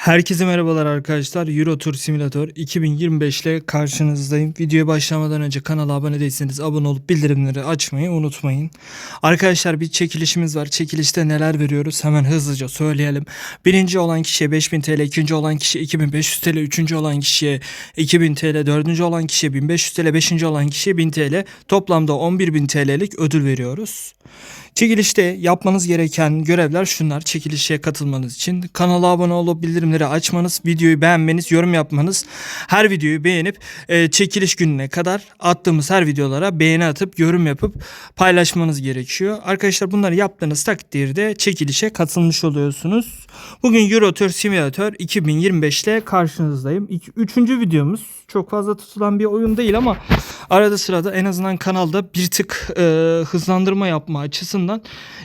Herkese merhabalar arkadaşlar. Euro Tour Simulator 2025 ile karşınızdayım. Videoya başlamadan önce kanala abone değilseniz abone olup bildirimleri açmayı unutmayın. Arkadaşlar bir çekilişimiz var. Çekilişte neler veriyoruz hemen hızlıca söyleyelim. Birinci olan kişiye 5000 TL, ikinci olan kişiye 2500 TL, üçüncü olan kişiye 2000 TL, dördüncü olan kişiye 1500 TL, beşinci olan kişiye 1000 TL. Toplamda 11.000 TL'lik ödül veriyoruz. Çekilişte yapmanız gereken görevler şunlar. Çekilişe katılmanız için kanala abone olup bildirimleri açmanız, videoyu beğenmeniz, yorum yapmanız, her videoyu beğenip e, çekiliş gününe kadar attığımız her videolara beğeni atıp yorum yapıp paylaşmanız gerekiyor. Arkadaşlar bunları yaptığınız takdirde çekilişe katılmış oluyorsunuz. Bugün Euro Tour Simulator 2025 ile karşınızdayım. İki, üçüncü videomuz. Çok fazla tutulan bir oyun değil ama arada sırada en azından kanalda bir tık e, hızlandırma yapma açısından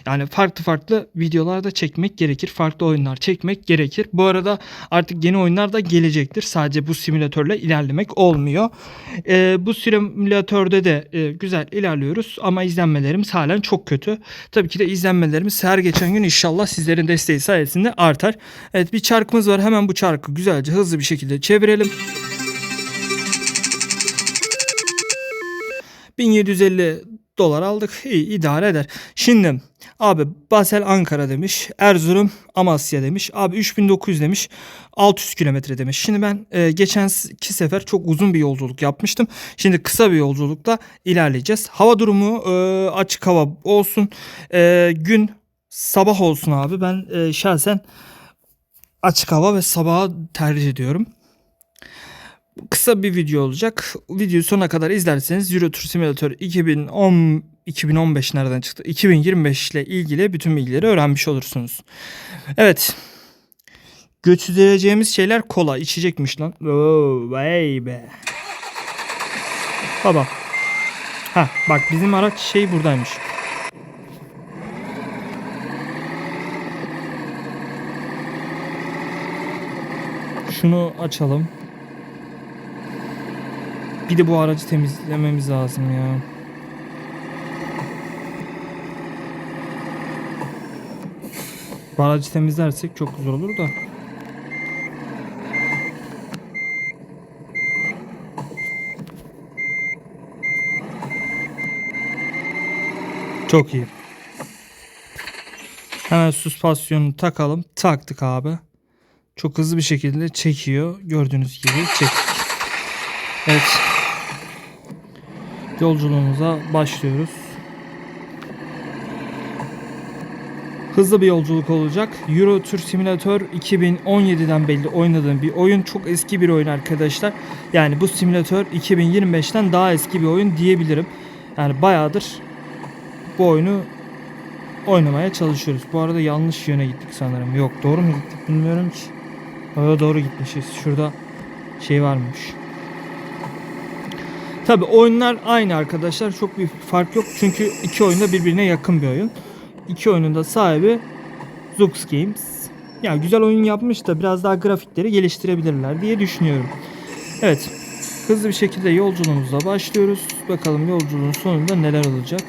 yani farklı farklı videolarda çekmek gerekir. Farklı oyunlar çekmek gerekir. Bu arada artık yeni oyunlar da gelecektir. Sadece bu simülatörle ilerlemek olmuyor. E, bu simülatörde de e, güzel ilerliyoruz ama izlenmelerimiz halen çok kötü. Tabii ki de izlenmelerimiz her geçen gün inşallah sizlerin desteği sayesinde artar. Evet bir çarkımız var. Hemen bu çarkı güzelce hızlı bir şekilde çevirelim. 1750 dolar aldık. İyi idare eder. Şimdi abi Basel Ankara demiş. Erzurum Amasya demiş. Abi 3900 demiş. 600 kilometre demiş. Şimdi ben e, geçen sefer çok uzun bir yolculuk yapmıştım. Şimdi kısa bir yolculukta ilerleyeceğiz. Hava durumu e, açık hava olsun. E, gün sabah olsun abi. Ben e, şahsen açık hava ve sabaha tercih ediyorum kısa bir video olacak. Videoyu sona kadar izlerseniz Euro Tour Simulator 2010 2015 nereden çıktı? 2025 ile ilgili bütün bilgileri öğrenmiş olursunuz. Evet. Götüreceğimiz şeyler kola. içecekmiş lan. Oo, vay be. Baba. Ha bak bizim araç şey buradaymış. Şunu açalım. Bir de bu aracı temizlememiz lazım ya. Bu aracı temizlersek çok güzel olur da. Çok iyi. Hemen süspansiyonu takalım. Taktık abi. Çok hızlı bir şekilde çekiyor. Gördüğünüz gibi çektik. Evet. Yolculuğumuza başlıyoruz. Hızlı bir yolculuk olacak. Euro Tour Simulator 2017'den belli oynadığım bir oyun. Çok eski bir oyun arkadaşlar. Yani bu simülatör 2025'ten daha eski bir oyun diyebilirim. Yani bayağıdır bu oyunu oynamaya çalışıyoruz. Bu arada yanlış yöne gittik sanırım. Yok doğru mu gittik bilmiyorum ki. Öyle doğru gitmişiz. Şurada şey varmış. Tabi oyunlar aynı arkadaşlar. Çok bir fark yok. Çünkü iki oyunda birbirine yakın bir oyun. İki oyunun da sahibi Zux Games. Ya güzel oyun yapmış da biraz daha grafikleri geliştirebilirler diye düşünüyorum. Evet. Hızlı bir şekilde yolculuğumuza başlıyoruz. Bakalım yolculuğun sonunda neler olacak.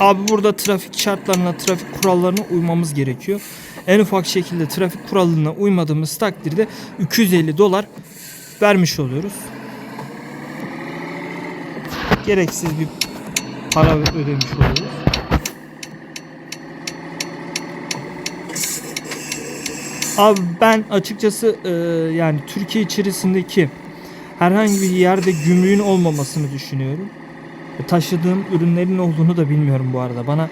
Abi burada trafik şartlarına, trafik kurallarına uymamız gerekiyor. En ufak şekilde trafik kuralına uymadığımız takdirde 250 dolar vermiş oluyoruz. Gereksiz bir para ödemiş oluyoruz. Abi ben açıkçası e, yani Türkiye içerisindeki herhangi bir yerde gümrüğün olmamasını düşünüyorum. E, taşıdığım ürünlerin olduğunu da bilmiyorum bu arada. Bana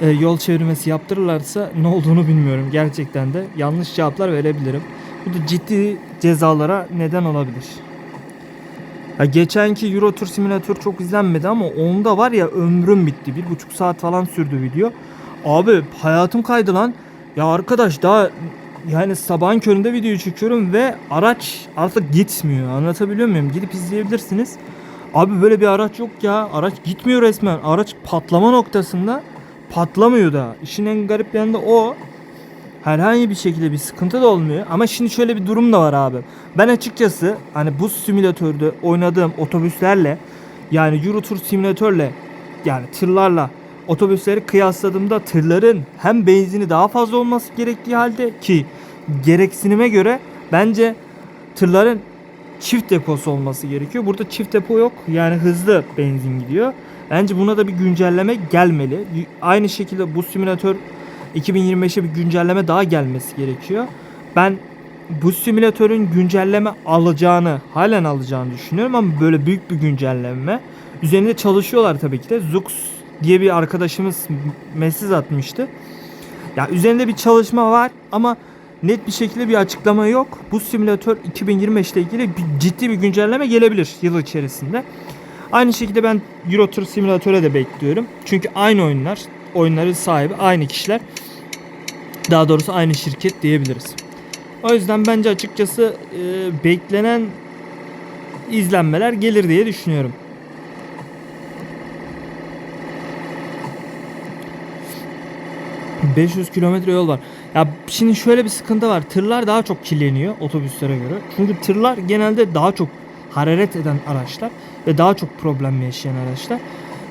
e, yol çevirmesi yaptırırlarsa ne olduğunu bilmiyorum. Gerçekten de yanlış cevaplar verebilirim. Bu da ciddi cezalara neden olabilir. Ya geçenki Euro Tour Simulator çok izlenmedi ama onda var ya ömrüm bitti. Bir buçuk saat falan sürdü video. Abi hayatım kaydı lan. Ya arkadaş daha yani sabahın köründe video çekiyorum ve araç artık gitmiyor. Anlatabiliyor muyum? Gidip izleyebilirsiniz. Abi böyle bir araç yok ya. Araç gitmiyor resmen. Araç patlama noktasında patlamıyor da. İşin en garip yanı da o. Herhangi bir şekilde bir sıkıntı da olmuyor. Ama şimdi şöyle bir durum da var abi. Ben açıkçası hani bu simülatörde oynadığım otobüslerle yani Euro Tour simülatörle yani tırlarla otobüsleri kıyasladığımda tırların hem benzini daha fazla olması gerektiği halde ki gereksinime göre bence tırların çift deposu olması gerekiyor. Burada çift depo yok. Yani hızlı benzin gidiyor. Bence buna da bir güncelleme gelmeli. Aynı şekilde bu simülatör 2025'e bir güncelleme daha gelmesi gerekiyor. Ben bu simülatörün güncelleme alacağını, halen alacağını düşünüyorum ama böyle büyük bir güncelleme. Üzerinde çalışıyorlar tabii ki de. Zux diye bir arkadaşımız mesaj atmıştı. Ya üzerinde bir çalışma var ama net bir şekilde bir açıklama yok. Bu simülatör 2025 ile ilgili bir, ciddi bir güncelleme gelebilir yıl içerisinde. Aynı şekilde ben Euro Truck Simülatör'e de bekliyorum. Çünkü aynı oyunlar, oyunların sahibi aynı kişiler. Daha doğrusu aynı şirket diyebiliriz. O yüzden bence açıkçası e, beklenen izlenmeler gelir diye düşünüyorum. ...500 kilometre yol var. Ya şimdi şöyle bir sıkıntı var. Tırlar daha çok kirleniyor otobüslere göre. Çünkü tırlar genelde daha çok hararet eden araçlar ve daha çok problem yaşayan araçlar.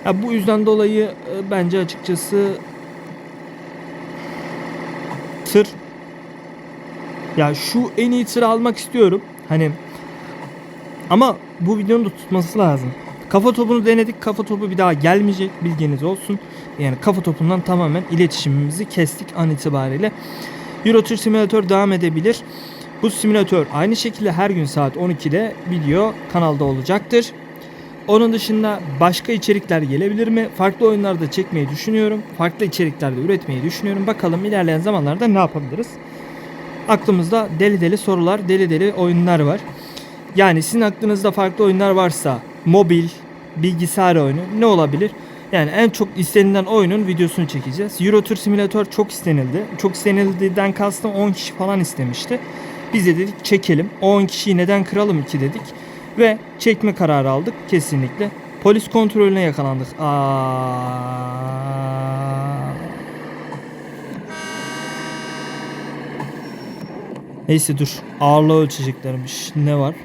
Ya bu yüzden dolayı e, bence açıkçası tır ya şu en iyi tırı almak istiyorum. Hani ama bu videonun da tutması lazım. Kafa topunu denedik. Kafa topu bir daha gelmeyecek. Bilginiz olsun. Yani kafa topundan tamamen iletişimimizi kestik an itibariyle. Euro Truck Simulator devam edebilir. Bu simülatör aynı şekilde her gün saat 12'de video kanalda olacaktır. Onun dışında başka içerikler gelebilir mi? Farklı oyunlarda çekmeyi düşünüyorum. Farklı içeriklerde üretmeyi düşünüyorum. Bakalım ilerleyen zamanlarda ne yapabiliriz? Aklımızda deli deli sorular, deli deli oyunlar var. Yani sizin aklınızda farklı oyunlar varsa mobil, bilgisayar oyunu ne olabilir? Yani en çok istenilen oyunun videosunu çekeceğiz. Euro Tour Simulator çok istenildi. Çok istenildiğinden kastım 10 kişi falan istemişti. Biz de dedik çekelim. O 10 kişiyi neden kıralım ki dedik. Ve çekme kararı aldık kesinlikle. Polis kontrolüne yakalandık. Aa. Neyse dur. Ağırlığı ölçeceklermiş. Ne var?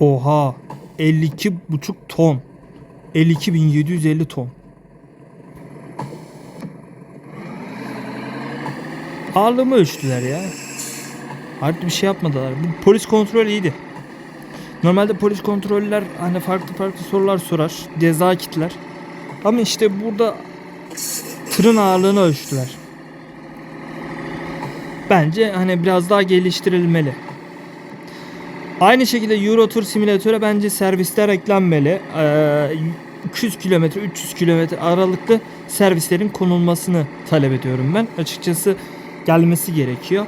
Oha. 52,5 ton. 52.750 ton. Ağırlığımı ölçtüler ya. Artık bir şey yapmadılar. Bu polis kontrol iyiydi. Normalde polis kontroller hani farklı farklı sorular sorar. Ceza kitler. Ama işte burada tırın ağırlığını ölçtüler. Bence hani biraz daha geliştirilmeli. Aynı şekilde Euro Tour simülatöre bence servisler eklenmeli. Ee, 200 kilometre 300 kilometre aralıklı servislerin konulmasını talep ediyorum ben. Açıkçası gelmesi gerekiyor.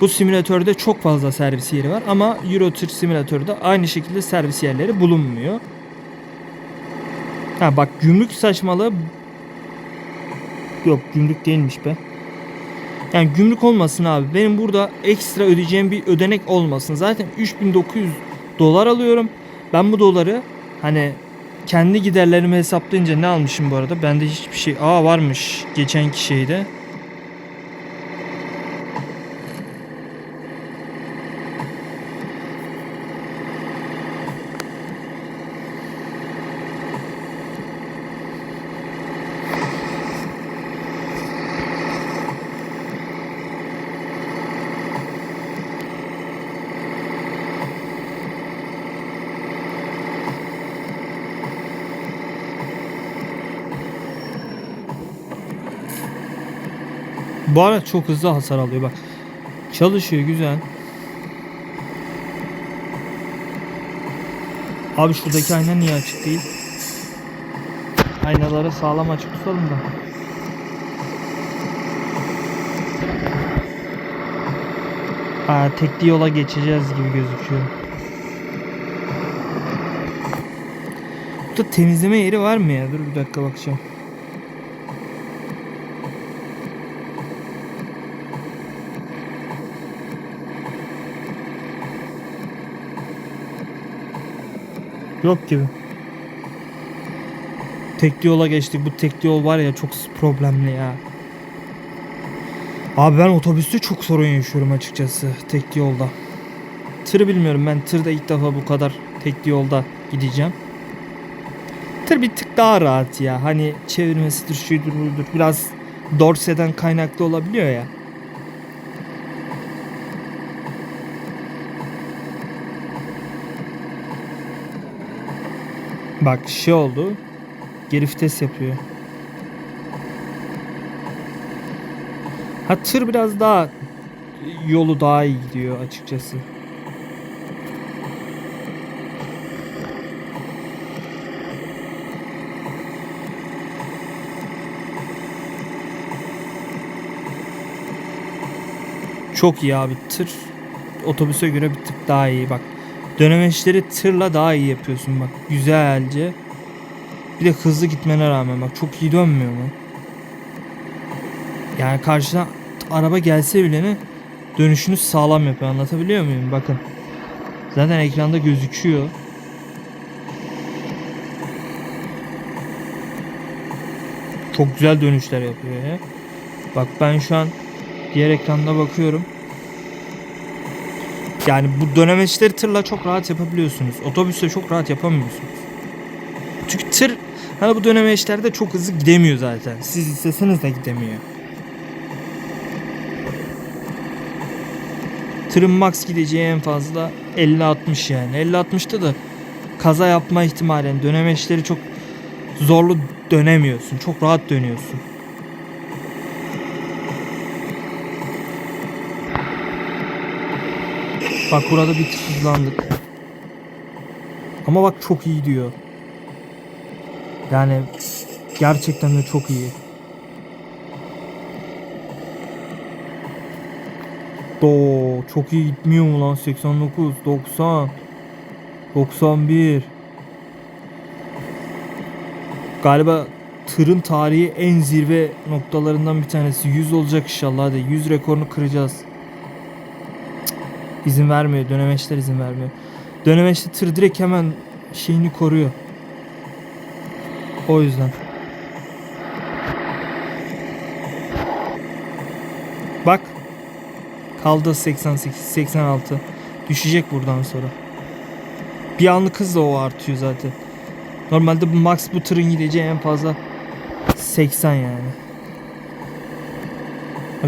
Bu simülatörde çok fazla servis yeri var ama Euro Tour simülatörde aynı şekilde servis yerleri bulunmuyor. Ha bak gümrük saçmalığı yok gümrük değilmiş be. Yani gümrük olmasın abi. Benim burada ekstra ödeyeceğim bir ödenek olmasın. Zaten 3900 dolar alıyorum. Ben bu doları hani kendi giderlerimi hesaplayınca ne almışım bu arada? Bende hiçbir şey. Aa varmış geçenki şeyde. Bu araç çok hızlı hasar alıyor bak. Çalışıyor güzel. Abi şuradaki ayna niye açık değil? Aynaları sağlam açık tutalım da. Ha tekli yola geçeceğiz gibi gözüküyor. Burada temizleme yeri var mı ya? Dur bir dakika bakacağım. Yok gibi. Tekli yola geçtik. Bu tekli yol var ya çok problemli ya. Abi ben otobüste çok sorun yaşıyorum açıkçası tek yolda. Tır bilmiyorum ben tırda ilk defa bu kadar tek yolda gideceğim. Tır bir tık daha rahat ya. Hani çevirmesidir, şuydur, buydur. Biraz dorseden kaynaklı olabiliyor ya. Bak şey oldu. Geri vites yapıyor. Ha tır biraz daha yolu daha iyi gidiyor açıkçası. Çok iyi abi tır otobüse göre bir tık daha iyi bak. Dönemeçleri tırla daha iyi yapıyorsun bak güzelce. Bir de hızlı gitmene rağmen bak çok iyi dönmüyor mu? Yani karşıdan araba gelse bile ne dönüşünü sağlam yapıyor anlatabiliyor muyum? Bakın. Zaten ekranda gözüküyor. Çok güzel dönüşler yapıyor ya. Bak ben şu an diğer ekranda bakıyorum. Yani bu dönemeçleri tırla çok rahat yapabiliyorsunuz. Otobüste çok rahat yapamıyorsunuz. Çünkü tır hani bu dönemeçlerde çok hızlı gidemiyor zaten. Siz isteseniz de gidemiyor. Tırın max gideceği en fazla 50-60 yani. 50-60'ta da kaza yapma ihtimali. Dönemeçleri çok zorlu dönemiyorsun. Çok rahat dönüyorsun. Bak burada bir tık hızlandık. Ama bak çok iyi diyor. Yani gerçekten de çok iyi. Do çok iyi gitmiyor mu lan 89 90 91 Galiba tırın tarihi en zirve noktalarından bir tanesi 100 olacak inşallah hadi 100 rekorunu kıracağız. İzin vermiyor dönemeçler izin vermiyor. Dönemeçte tır direkt hemen şeyini koruyor. O yüzden. Bak Kaldı 88, 86. Düşecek buradan sonra. Bir anlık hızla o artıyor zaten. Normalde bu max bu tırın gideceği en fazla 80 yani.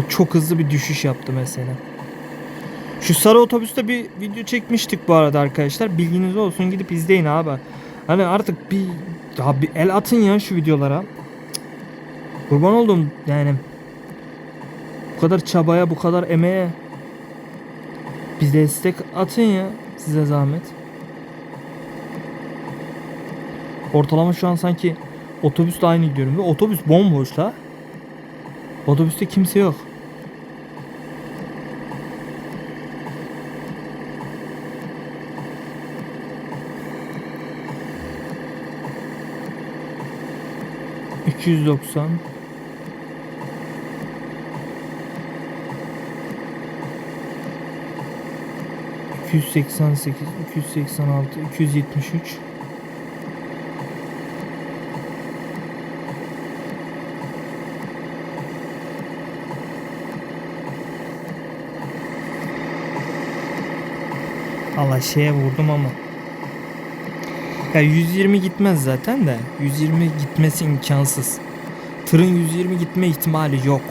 Çok hızlı bir düşüş yaptı mesela. Şu sarı otobüste bir video çekmiştik bu arada arkadaşlar. Bilginiz olsun gidip izleyin abi. Hani artık bir, ya bir el atın ya şu videolara. Kurban oldum yani. Bu kadar çabaya, bu kadar emeğe bir destek atın ya size zahmet. Ortalama şu an sanki otobüsle aynı gidiyorum ve otobüs bomboş la. Otobüste kimse yok. İki yüz doksan. 288, 286, 273. Allah şeye vurdum ama. Ya 120 gitmez zaten de. 120 gitmesi imkansız. Tırın 120 gitme ihtimali yok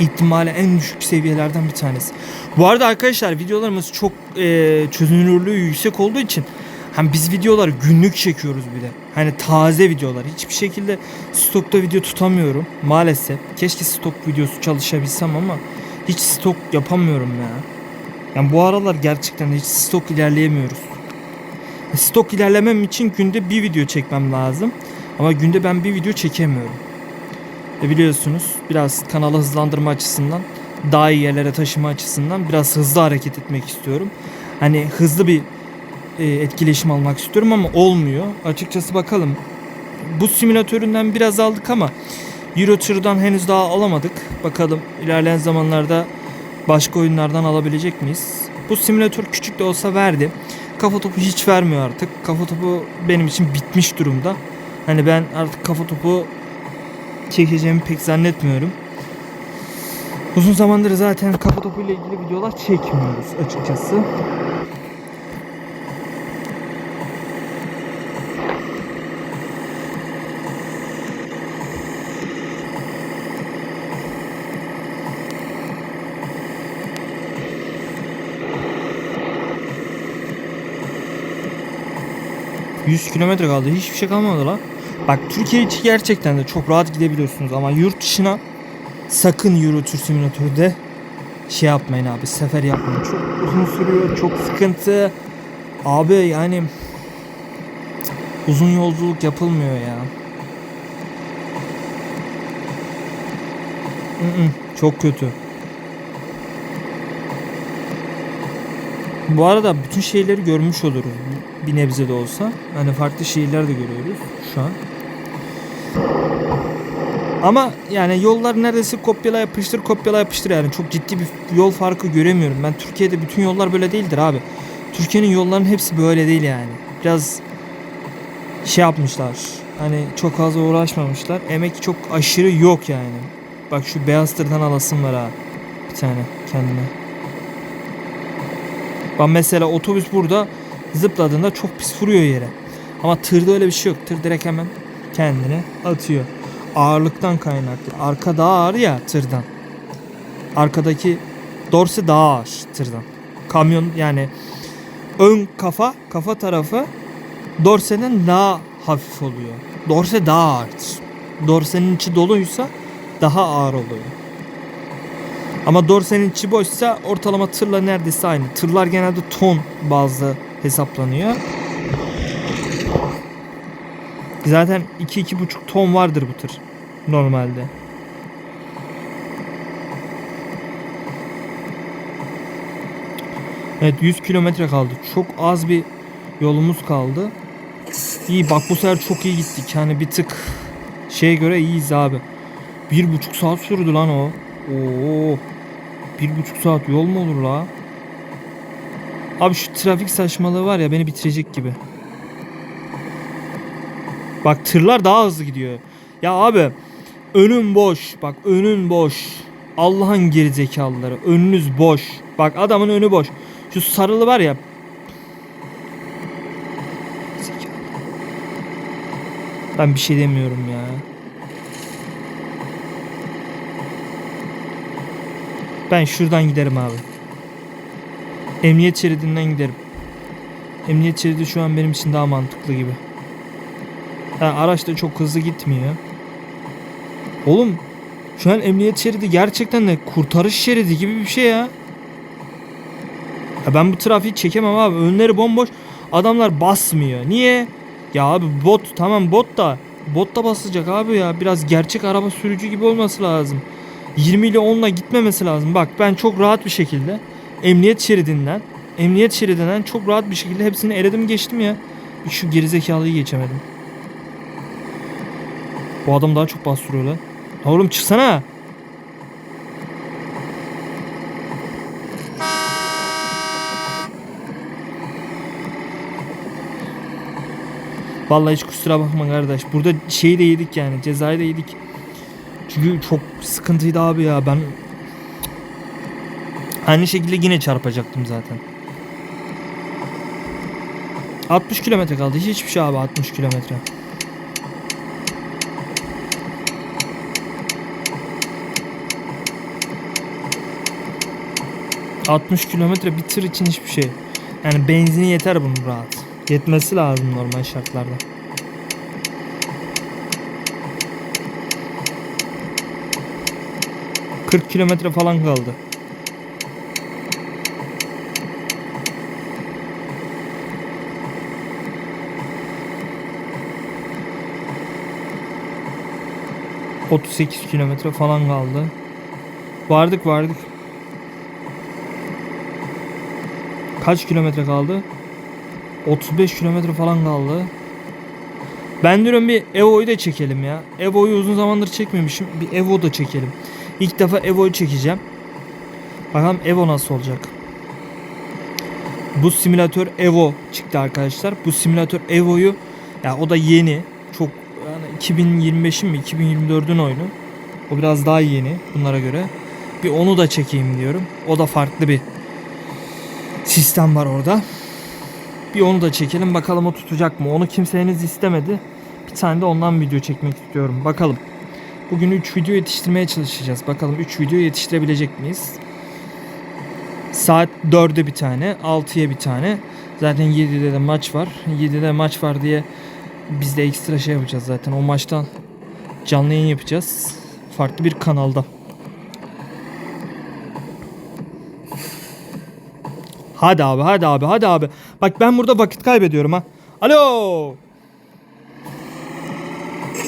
ihtimali en düşük seviyelerden bir tanesi. Bu arada arkadaşlar videolarımız çok e, çözünürlüğü yüksek olduğu için hem biz videoları günlük çekiyoruz bir de. Hani taze videolar. Hiçbir şekilde stokta video tutamıyorum maalesef. Keşke stok videosu çalışabilsem ama hiç stok yapamıyorum ya. Yani bu aralar gerçekten hiç stok ilerleyemiyoruz. Stok ilerlemem için günde bir video çekmem lazım. Ama günde ben bir video çekemiyorum. Ve biliyorsunuz biraz kanalı hızlandırma açısından daha iyi yerlere taşıma açısından biraz hızlı hareket etmek istiyorum. Hani hızlı bir e, etkileşim almak istiyorum ama olmuyor. Açıkçası bakalım. Bu simülatöründen biraz aldık ama Euro henüz daha alamadık. Bakalım ilerleyen zamanlarda başka oyunlardan alabilecek miyiz? Bu simülatör küçük de olsa verdi. Kafa topu hiç vermiyor artık. Kafa topu benim için bitmiş durumda. Hani ben artık kafa topu çekeceğimi pek zannetmiyorum. Uzun zamandır zaten kafa topu ile ilgili videolar çekmiyoruz açıkçası. ...100 kilometre kaldı. Hiçbir şey kalmadı la. Bak Türkiye içi gerçekten de çok rahat gidebiliyorsunuz ama yurt dışına sakın Euro Tour Simülatör'de şey yapmayın abi sefer yapmayın. Çok uzun sürüyor, çok sıkıntı. Abi yani uzun yolculuk yapılmıyor ya. Çok kötü. Bu arada bütün şeyleri görmüş oluruz bir nebze de olsa. Hani farklı şehirler de görüyoruz şu an. Ama yani yollar neredeyse kopyala yapıştır kopyala yapıştır yani çok ciddi bir yol farkı göremiyorum. Ben Türkiye'de bütün yollar böyle değildir abi. Türkiye'nin yollarının hepsi böyle değil yani. Biraz şey yapmışlar. Hani çok fazla uğraşmamışlar. Emek çok aşırı yok yani. Bak şu beyaz tırdan alasım var ha. Bir tane kendine. Bak mesela otobüs burada zıpladığında çok pis vuruyor yere. Ama tırda öyle bir şey yok. Tır direkt hemen kendini atıyor. Ağırlıktan kaynaklı. Arka daha ağır ya tırdan. Arkadaki dorse daha ağır tırdan. Kamyon yani ön kafa kafa tarafı dorseden daha hafif oluyor. Dorse daha ağırdır. Dorsenin içi doluysa daha ağır oluyor. Ama dorsenin içi boşsa ortalama tırla neredeyse aynı. Tırlar genelde ton bazlı hesaplanıyor. Zaten 2-2,5 ton vardır bu tır normalde. Evet 100 kilometre kaldı. Çok az bir yolumuz kaldı. İyi bak bu sefer çok iyi gittik. Yani bir tık şeye göre iyiyiz abi. Bir buçuk saat sürdü lan o. Oo. Bir buçuk saat yol mu olur la? Abi şu trafik saçmalığı var ya beni bitirecek gibi. Bak tırlar daha hızlı gidiyor. Ya abi önün boş. Bak önün boş. Allah'ın gerizekalıları. Önünüz boş. Bak adamın önü boş. Şu sarılı var ya. Ben bir şey demiyorum ya. Ben şuradan giderim abi. Emniyet şeridinden giderim. Emniyet şeridi şu an benim için daha mantıklı gibi. Ha, araç da çok hızlı gitmiyor. Oğlum şu an emniyet şeridi gerçekten de kurtarış şeridi gibi bir şey ya. ya ben bu trafiği çekemem abi. Önleri bomboş. Adamlar basmıyor. Niye? Ya abi bot tamam bot da bot da basacak abi ya. Biraz gerçek araba sürücü gibi olması lazım. 20 ile 10 ile gitmemesi lazım. Bak ben çok rahat bir şekilde emniyet şeridinden emniyet şeridinden çok rahat bir şekilde hepsini eledim geçtim ya. Şu gerizekalıyı geçemedim. Bu adam daha çok bastırıyor. Lan Oğlum çıksana. Vallahi hiç kusura bakma kardeş. Burada şeyi de yedik yani. Cezayı da yedik. Çünkü çok sıkıntıydı abi ya. Ben aynı şekilde yine çarpacaktım zaten. 60 kilometre kaldı. Hiçbir şey abi 60 kilometre. ...60 kilometre bir tır için hiçbir şey. Yani benzini yeter bunun rahat. Yetmesi lazım normal şartlarda. ...40 kilometre falan kaldı. ...38 kilometre falan kaldı. Vardık vardık. Kaç kilometre kaldı? 35 kilometre falan kaldı. Ben diyorum bir Evo'yu da çekelim ya. Evo'yu uzun zamandır çekmemişim. Bir Evo da çekelim. İlk defa Evo'yu çekeceğim. Bakalım Evo nasıl olacak. Bu simülatör Evo çıktı arkadaşlar. Bu simülatör Evo'yu ya o da yeni. Çok yani 2025'in mi 2024'ün oyunu. O biraz daha yeni bunlara göre. Bir onu da çekeyim diyorum. O da farklı bir sistem var orada. Bir onu da çekelim bakalım o tutacak mı? Onu kimse henüz istemedi. Bir tane de ondan video çekmek istiyorum. Bakalım. Bugün 3 video yetiştirmeye çalışacağız. Bakalım 3 video yetiştirebilecek miyiz? Saat 4'e bir tane, 6'ya bir tane. Zaten 7'de de maç var. 7'de maç var diye biz de ekstra şey yapacağız zaten. O maçtan canlı yayın yapacağız. Farklı bir kanalda. Hadi abi, hadi abi, hadi abi. Bak ben burada vakit kaybediyorum ha. Alo.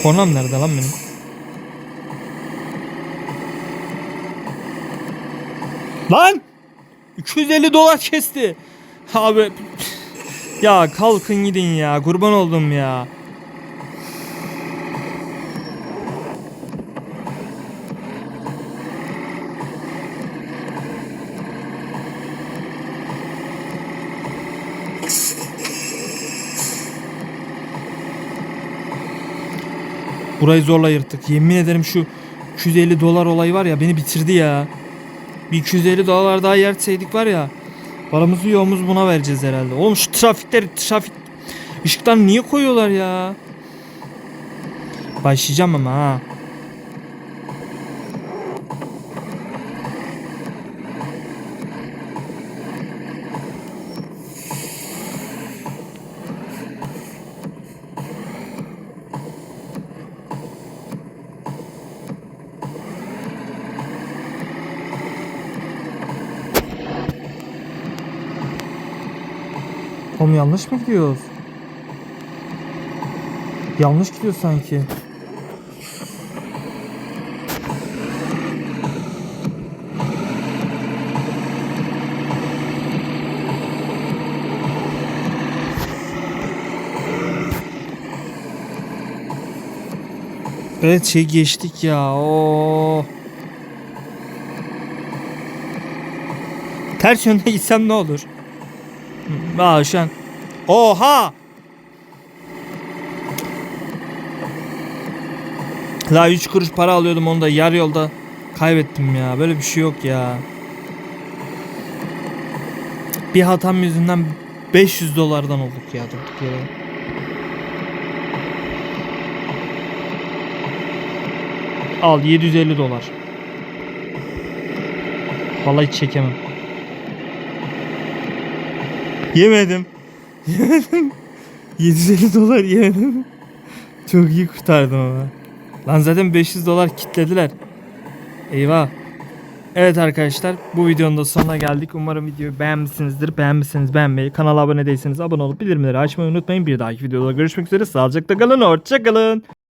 Kornam nerede lan benim? Lan! 250 dolar kesti. Abi ya kalkın gidin ya. Kurban oldum ya. Burayı zorla yırttık. Yemin ederim şu 250 dolar olayı var ya beni bitirdi ya. Bir 250 dolar daha yerseydik var ya. Paramızı yoğumuz buna vereceğiz herhalde. Oğlum şu trafikleri trafik ışıklar niye koyuyorlar ya? Başlayacağım ama ha. Oğlum yanlış mı gidiyoruz? Yanlış gidiyor sanki. Evet şey geçtik ya. Oo. Ters yönde gitsem ne olur? Aa şu. Oha! La 3 kuruş para alıyordum onu da yarı yolda kaybettim ya. Böyle bir şey yok ya. Bir hatam yüzünden 500 dolardan olduk ya durduk yere. Al 750 dolar. Vallahi çekemem. Yemedim. Yemedim. 750 dolar yemedim. Çok iyi kurtardım ama. Lan zaten 500 dolar kitlediler. Eyvah. Evet arkadaşlar bu videonun da sonuna geldik. Umarım videoyu beğenmişsinizdir. Beğenmişseniz beğenmeyi, kanala abone değilseniz abone olup bildirimleri açmayı unutmayın. Bir dahaki videoda görüşmek üzere. Sağlıcakla kalın, hoşça kalın.